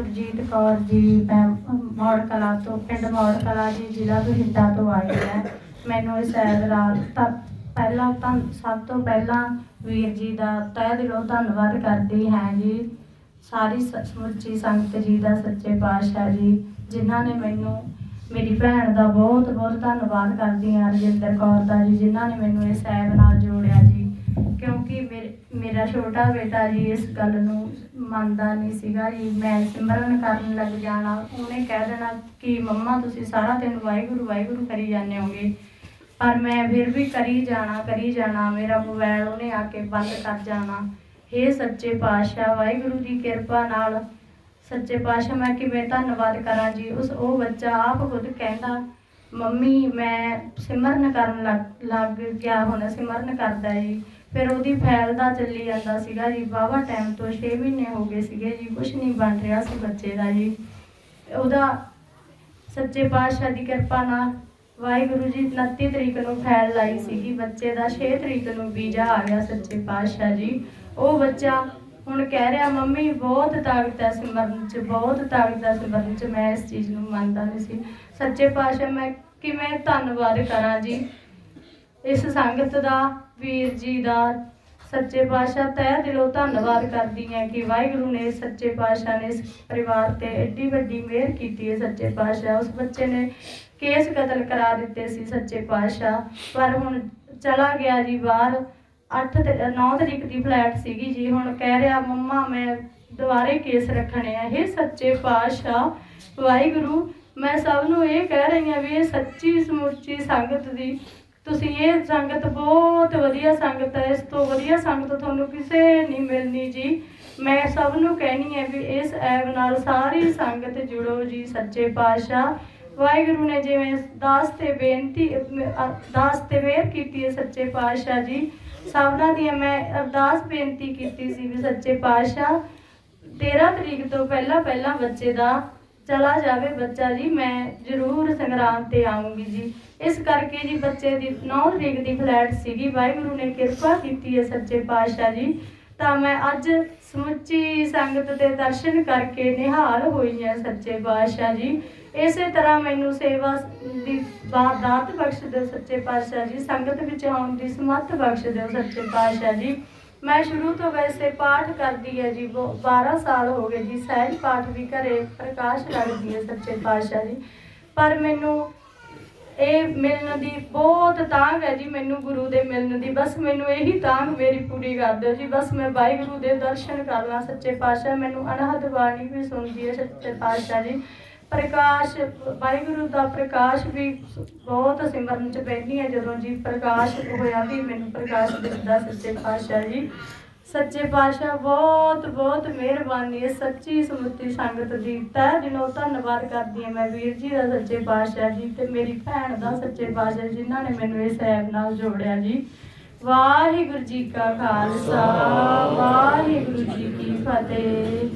ਗੁਰਜੀਤ ਕੌਰ ਜੀ, ਮੈਂ ਮੌੜ ਕਲਾ ਤੋਂ, ਪਿੰਡ ਮੌੜ ਕਲਾ ਜੀ, ਜ਼ਿਲ੍ਹਾ ਬਠਿੰਡਾ ਤੋਂ ਆਈ ਹੈ। ਮੈਨੂੰ ਇਸ ਐਤਵਾਰ ਤਾਂ ਪਹਿਲਾਂ ਤਾਂ ਸਭ ਤੋਂ ਪਹਿਲਾਂ ਵੀਰ ਜੀ ਦਾ ਤਹਿ ਦਿਲੋਂ ਧੰਨਵਾਦ ਕਰਦੀ ਹਾਂ ਜੀ। ਸਾਰੀ ਸ- ਸਮੁੱਚੀ ਸੰਗਤ ਜੀ ਦਾ ਸੱਚੇ ਪਾਤਸ਼ਾਹ ਜੀ, ਜਿਨ੍ਹਾਂ ਨੇ ਮੈਨੂੰ, ਮੇਰੀ ਭੈਣ ਦਾ ਬਹੁਤ ਬਹੁਤ ਧੰਨਵਾਦ ਕਰਦੀ ਹਾਂ, ਰਜਿੰਦਰ ਕੌਰ ਦਾ ਜੀ, ਜਿਨ੍ਹਾਂ ਨੇ ਮੈਨੂੰ ਇਸ ਐਬ ਨਾਲ ਜੋੜਿਆ ਜੀ। ਕਿਉਂਕਿ ਮੇਰੇ, ਮੇਰਾ ਛੋਟਾ ਬੇਟਾ ਜੀ ਇਸ ਗੱਲ ਨੂੰ ਮੰਨਦਾ ਨਹੀਂ ਸੀਗਾ ਜੀ। ਮੈਂ ਸਿਮਰਨ ਕਰਨ ਲੱਗ ਜਾਣਾ, ਉਹਨੇ ਕਹਿ ਦੇਣਾ ਕਿ ਮੰਮਾ ਤੁਸੀਂ ਸਾਰਾ ਦਿਨ ਵਾਹਿਗੁਰੂ ਵਾਹਿਗੁਰੂ ਕਰੀ ਜਾਂਦੇ ਹੋਗੇ। ਪਰ ਮੈਂ ਫਿਰ ਵੀ ਕਰੀ ਜਾਣਾ ਕਰੀ ਜਾਣਾ, ਮੇਰਾ ਮੋਬਾਈਲ ਉਹਨੇ ਆ ਕੇ ਬੰਦ ਕਰ ਜਾਣਾ। ਇਹ ਸੱਚੇ ਪਾਤਸ਼ਾਹ, ਵਾਹਿਗੁਰੂ ਦੀ ਕਿਰਪਾ ਨਾਲ ਸੱਚੇ ਪਾਤਸ਼ਾਹ, ਮੈਂ ਕਿਵੇਂ ਧੰਨਵਾਦ ਕਰਾਂ ਜੀ? ਉਸ, ਉਹ ਬੱਚਾ ਆਪ ਖੁਦ ਕਹਿੰਦਾ, ਮੰਮੀ, ਮੈਂ ਸਿਮਰਨ ਕਰਨ ਲੱਗ ਲੱਗ ਗਿਆ ਹੁਣ, ਸਿਮਰਨ ਕਰਦਾ ਜੀ। ਫਿਰ ਉਹਦੀ ਫੈਲਦਾ ਚੱਲੀ ਜਾਂਦਾ ਸੀਗਾ ਜੀ, ਵਾਹਵਾ ਟਾਈਮ ਤੋਂ 6 ਮਹੀਨੇ ਹੋ ਗਏ ਸੀਗੇ ਜੀ ਕੁਝ ਨਹੀਂ ਬਣ ਰਿਹਾ ਸੀ ਬੱਚੇ ਦਾ ਜੀ। ਉਹਦਾ ਸੱਚੇ ਪਾਤਸ਼ਾਹ ਦੀ ਕਿਰਪਾ ਨਾਲ ਵਾਹਿਗੁਰੂ ਜੀ 29 ਤਰੀਕ ਨੂੰ ਫੈਲ ਲਾਈ ਸੀਗੀ, ਬੱਚੇ ਦਾ 6 ਤਰੀਕ ਨੂੰ ਵੀਜ਼ਾ ਆ ਗਿਆ ਸੱਚੇ ਪਾਤਸ਼ਾਹ ਜੀ। ਉਹ ਬੱਚਾ ਹੁਣ ਕਹਿ ਰਿਹਾ, ਮੰਮੀ, ਬਹੁਤ ਤਾਕਤ ਹੈ ਸਿਮਰਨ ਚ, ਬਹੁਤ ਤਾਕਤ ਹੈ ਸਿਮਰਨ ਚ, ਮੈਂ ਇਸ ਚੀਜ਼ ਨੂੰ ਮੰਨਦਾ ਨਹੀਂ ਸੀ। ਸੱਚੇ ਪਾਤਸ਼ਾਹ, ਮੈਂ ਕਿਵੇਂ ਧੰਨਵਾਦ ਕਰਾਂ ਜੀ? ਇਸ ਸੰਗਤ ਦਾ, ਵੀਰ ਜੀ ਦਾ ਸੱਚੇ ਪਾਤਸ਼ਾਹ ਤਹਿ ਦਿਲੋਂ ਧੰਨਵਾਦ ਕਰਦੀ ਹਾਂ ਕਿ ਵਾਹਿਗੁਰੂ ਨੇ ਸੱਚੇ ਪਾਤਸ਼ਾਹ ਨੇ ਇਸ ਪਰਿਵਾਰ ਤੇ ਐਡੀ ਵੱਡੀ ਮਿਹਰ ਕੀਤੀ ਹੈ ਸੱਚੇ ਪਾਤਸ਼ਾਹ। ਉਸ ਬੱਚੇ ਨੇ ਕੇਸ ਕਤਲ ਕਰਾ ਦਿੱਤੇ ਸੀ ਸੱਚੇ ਪਾਤਸ਼ਾਹ। ਪਰ ਹੁਣ ਚਲਾ ਗਿਆ ਜੀ ਬਾਹਰ। 8 ਤੇ 9 ਤਰੀਕ ਦੀ ਫਲੈਟ ਸੀਗੀ ਜੀ। ਹੁਣ ਕਹਿ ਰਿਹਾ, ਮੰਮਾ, ਮੈਂ ਦੁਬਾਰੇ ਕੇਸ ਰੱਖਣੇ ਆ। ਇਹ ਸੱਚੇ ਪਾਤਸ਼ਾਹ, ਵਾਹਿਗੁਰੂ, ਮੈਂ ਸਭ ਨੂੰ ਇਹ ਕਹਿ ਰਹੀ ਹਾਂ ਵੀ ਇਹ ਸੱਚੀ ਸਮੁੱਚੀ ਸੰਗਤ ਦੀ ਤੁਸੀਂ ਇਹ ਸੰਗਤ ਬਹੁਤ ਵਧੀਆ ਸੰਗਤ ਹੈ, ਇਸ ਤੋਂ ਵਧੀਆ ਸੰਗਤ ਤੁਹਾਨੂੰ ਕਿਸੇ ਨਹੀਂ ਮਿਲਣੀ ਜੀ। ਮੈਂ ਸਭ ਨੂੰ ਕਹਿਣੀ ਹੈ ਵੀ ਇਸ ਐਪ ਨਾਲ ਸਾਰੀ ਸੰਗਤ ਜੁੜੋ ਜੀ ਸੱਚੇ ਪਾਤਸ਼ਾਹ। ਵਾਹਿਗੁਰੂ ਨੇ ਜਿਵੇਂ ਦਾਸ ਤੇ ਬੇਨਤੀ ਦਾਸ ਤੇ ਮਿਹਰ ਕੀਤੀ ਹੈ ਸੱਚੇ ਪਾਤਸ਼ਾਹ ਜੀ। ਸਭਨਾਂ ਦੀ ਮੈਂ ਅਰਦਾਸ ਬੇਨਤੀ ਕੀਤੀ ਸੀ ਵੀ ਸੱਚੇ ਪਾਤਸ਼ਾਹ 13 ਤਰੀਕ ਤੋਂ ਪਹਿਲਾਂ ਪਹਿਲਾਂ ਬੱਚੇ ਦਾ ਚਲਾ ਜਾਵੇ ਬੱਚਾ ਜੀ, ਮੈਂ ਜ਼ਰੂਰ ਸੰਗਰਾਮ ਤੇ ਆਉਂਗੀ ਜੀ। ਇਸ ਕਰਕੇ ਜੀ ਬੱਚੇ ਦੀ 9 ਤਰੀਕ ਦੀ ਫਲੈਟ ਸੀਗੀ। ਵਾਹਿਗੁਰੂ ਨੇ ਕਿਰਪਾ ਕੀਤੀ ਹੈ ਸੱਚੇ ਪਾਤਸ਼ਾਹ ਜੀ। ਤਾਂ ਮੈਂ ਅੱਜ ਸਮੁੱਚੀ ਸੰਗਤ ਦੇ ਦਰਸ਼ਨ ਕਰਕੇ ਨਿਹਾਲ ਹੋਈ ਹਾਂ ਸੱਚੇ ਪਾਤਸ਼ਾਹ ਜੀ। ਇਸੇ ਤਰ੍ਹਾਂ ਮੈਨੂੰ ਸੇਵਾ ਦੀ ਬਾ- ਦਾਤ ਬਖਸ਼ ਦਿਓ ਸੱਚੇ ਪਾਤਸ਼ਾਹ ਜੀ। ਸੰਗਤ ਵਿੱਚ ਆਉਣ ਦੀ ਸਮੱਤ ਬਖਸ਼ ਦਿਓ ਸੱਚੇ ਪਾਤਸ਼ਾਹ ਜੀ। ਮੈਂ ਸ਼ੁਰੂ ਤੋਂ ਵੈਸੇ ਪਾਠ ਕਰਦੀ ਹੈ ਜੀ, ਬਹੁ- 12 ਸਾਲ ਹੋ ਗਏ ਜੀ, ਸਹਿਜ ਪਾਠ ਵੀ ਘਰੇ ਪ੍ਰਕਾਸ਼ ਲੱਗਦੀ ਹੈ ਸੱਚੇ ਪਾਤਸ਼ਾਹ ਜੀ। ਪਰ ਮੈਨੂੰ ਇਹ ਮਿਲਣ ਦੀ ਬਹੁਤ ਤਾਂਗ ਹੈ ਜੀ, ਮੈਨੂੰ ਗੁਰੂ ਦੇ ਮਿਲਣ ਦੀ। ਬਸ ਮੈਨੂੰ ਇਹੀ ਤਾਂਗ ਮੇਰੀ ਪੂਰੀ ਕਰ ਦਿਓ ਜੀ। ਬਸ ਮੈਂ ਵਾਹਿਗੁਰੂ ਦੇ ਦਰਸ਼ਨ ਕਰ ਲਾਂ ਸੱਚੇ ਪਾਤਸ਼ਾਹ, ਮੈਨੂੰ ਅਨਹਦ ਬਾਣੀ ਵੀ ਸੁਣਦੀ ਹੈ ਸੱਚੇ ਪਾਤਸ਼ਾਹ ਜੀ। ਪ੍ਰਕਾਸ਼, ਵਾਹਿਗੁਰੂ ਦਾ ਪ੍ਰਕਾਸ਼ ਵੀ ਬਹੁਤ ਸਿਮਰਨ ਚ ਪੈਂਦੀ ਹੈ ਜਦੋਂ ਜੀ ਪ੍ਰਕਾਸ਼ ਹੋਇਆ ਵੀ ਮੈਨੂੰ ਪ੍ਰਕਾਸ਼ ਦਿਸਦਾ ਸੱਚੇ ਪਾਤਸ਼ਾਹ ਜੀ। ਸੱਚੇ ਪਾਤਸ਼ਾਹ ਬਹੁਤ ਬਹੁਤ ਮਿਹਰਬਾਨੀ ਹੈ, ਸੱਚੀ ਸਮੁੱਚੀ ਸੰਗਤ ਦੀ। ਤਹਿ ਦਿਨੋਂ ਧੰਨਵਾਦ ਕਰਦੀ ਹਾਂ ਮੈਂ ਵੀਰ ਜੀ ਦਾ ਸੱਚੇ ਪਾਤਸ਼ਾਹ ਜੀ ਤੇ ਮੇਰੀ ਭੈਣ ਦਾ ਸੱਚੇ ਪਾਤਸ਼ਾਹ ਜਿਨ੍ਹਾਂ ਨੇ ਮੈਨੂੰ ਇਸ ਐਬ ਨਾਲ ਜੋੜਿਆ ਜੀ। ਵਾਹਿਗੁਰੂ ਜੀ ਕਾ ਖਾਲਸਾ, ਵਾਹਿਗੁਰੂ ਜੀ ਕੀ ਫਤਿਹ।